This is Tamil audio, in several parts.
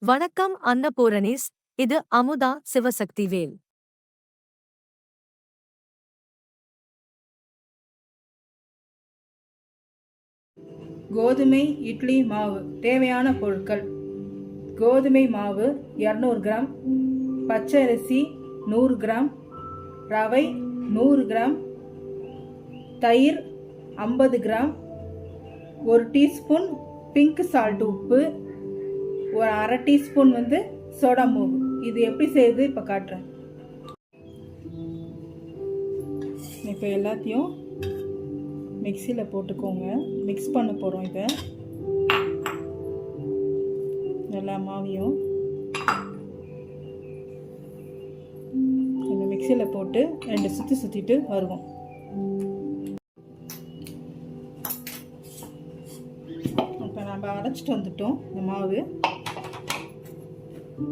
வணக்கம் அன்னபூரணிஸ் இது அமுதா சிவசக்தி வேல் கோதுமை இட்லி மாவு. தேவையான பொருட்கள். கோதுமை மாவு இரநூறு கிராம். பச்சை அரிசி நூறு கிராம். ரவை நூறு கிராம். தயிர் ஐம்பது கிராம். ஒரு டீஸ்பூன் பிங்க் சால்ட் உப்பு. ஒரு அரை டீஸ்பூன் வந்து சோடா மூவு. இது எப்படி செய்யுது இப்போ காட்டுறேன். இப்போ எல்லாத்தையும் மிக்சியில் போட்டுக்கோங்க. மிக்ஸ் பண்ண போகிறோம் இதை. எல்லா மாவையும் இந்த மிக்சியில் போட்டு ரெண்டு சுற்றி சுற்றிட்டு வருவோம். இப்போ நம்ம அரைச்சிட்டு வந்துட்டோம் இந்த மாவு. இதில்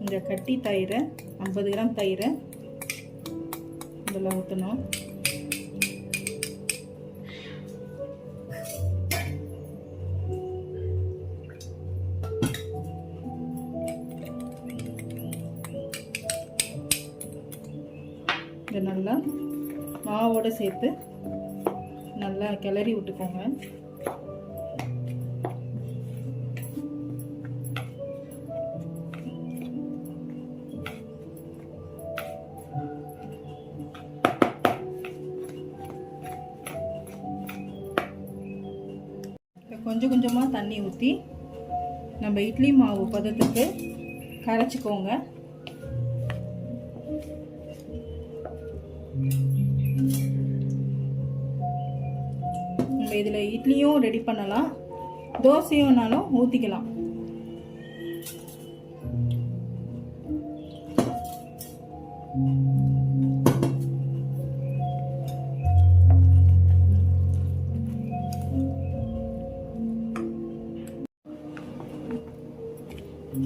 இந்த கட்டி தயிரை ஐம்பது கிராம் தயிரை இதில் ஊற்றணும். இதை நல்லா மாவோடு சேர்த்து நல்லா கிளறி விட்டுக்கோங்க. கொஞ்சம் கொஞ்சமாக தண்ணி ஊற்றி நம்ம இட்லி மாவு பதத்துக்கு கரைச்சிக்கோங்க. நம்ம இதில் இட்லியும் ரெடி பண்ணலாம் தோசையும்னாலும் ஊற்றிக்கலாம்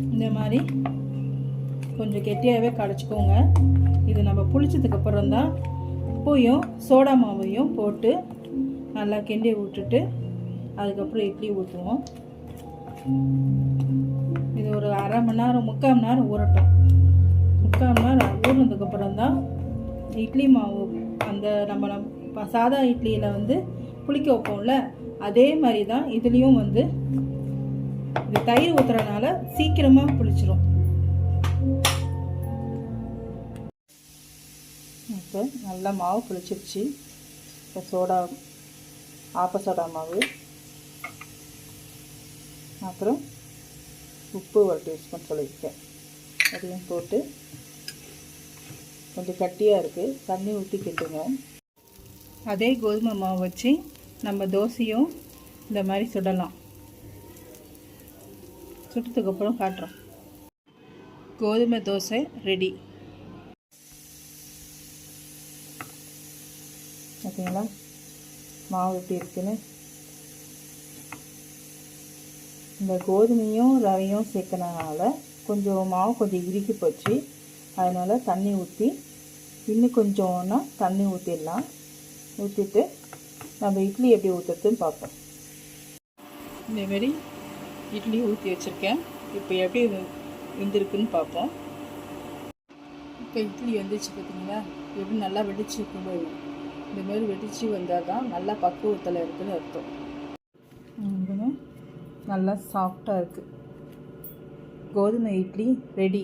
இந்த மாதிரி கொஞ்சம் கெட்டியாகவே கடைச்சிக்கோங்க. இது நம்ம புளிச்சதுக்கு அப்புறம் தான் உப்பையும் சோடா மாவையும் போட்டு நல்லா கிண்டி விட்டுட்டு அதுக்கப்புறம் இட்லி ஊற்றுவோம். இது ஒரு அரை மணி நேரம் முக்கால் மணி நேரம் ஊறட்டும். முக்கால் மணி நேரம் ஊறினதுக்கப்புறம் தான் இட்லி மாவு அந்த நம்ம நம் சாதா இட்லியில் வந்து புளிக்க வைப்போம்ல அதே மாதிரி தான் இதுலேயும் வந்து இது தயிர் ஊற்றுறதுனால சீக்கிரமாக புளிச்சிரும். இப்போ நல்லா மாவு புளிச்சிருச்சு. இப்போ சோடா ஆப்பசோடா மாவு. அப்புறம் உப்பு ஒரு டீஸ்பூன் சொல்லியிருக்கேன். அதையும் போட்டு கொஞ்சம் கட்டியாக இருக்குது தண்ணி ஊற்றி கிட்டுங்க அதே கோதுமை மாவு வச்சு நம்ம தோசையும் இந்த மாதிரி சுடலாம். சுட்டதுக்கப்புறம் காட்டுறோம். கோதுமை தோசை ரெடி. ஓகேங்களா? மாவு எப்படி இருக்குன்னு? இந்த கோதுமையும் ரவையும் சேர்க்கறதுனால கொஞ்சம் மாவு கொஞ்சம் இறுக்கி போச்சு. அதனால் தண்ணி ஊற்றி இன்னும் கொஞ்சம்னா தண்ணி ஊற்றிடலாம் ஊற்றிட்டு நம்ம இட்லி எப்படி ஊற்றுறதுன்னு பார்ப்போம். இதேமாரி இட்லி ஊற்றி வச்சுருக்கேன். இப்போ எப்படி வெந்திருக்குன்னு பார்ப்போம். இப்போ இட்லி வந்துச்சு பார்த்தீங்களா? எப்படி நல்லா வெடிச்சு இருக்கும் இந்த மாதிரி வெடிச்சு வந்தால் தான் நல்லா பக்குவத்தில் இருக்குதுன்னு அர்த்தம். நல்லா சாஃப்டாக இருக்குது கோதுமை இட்லி ரெடி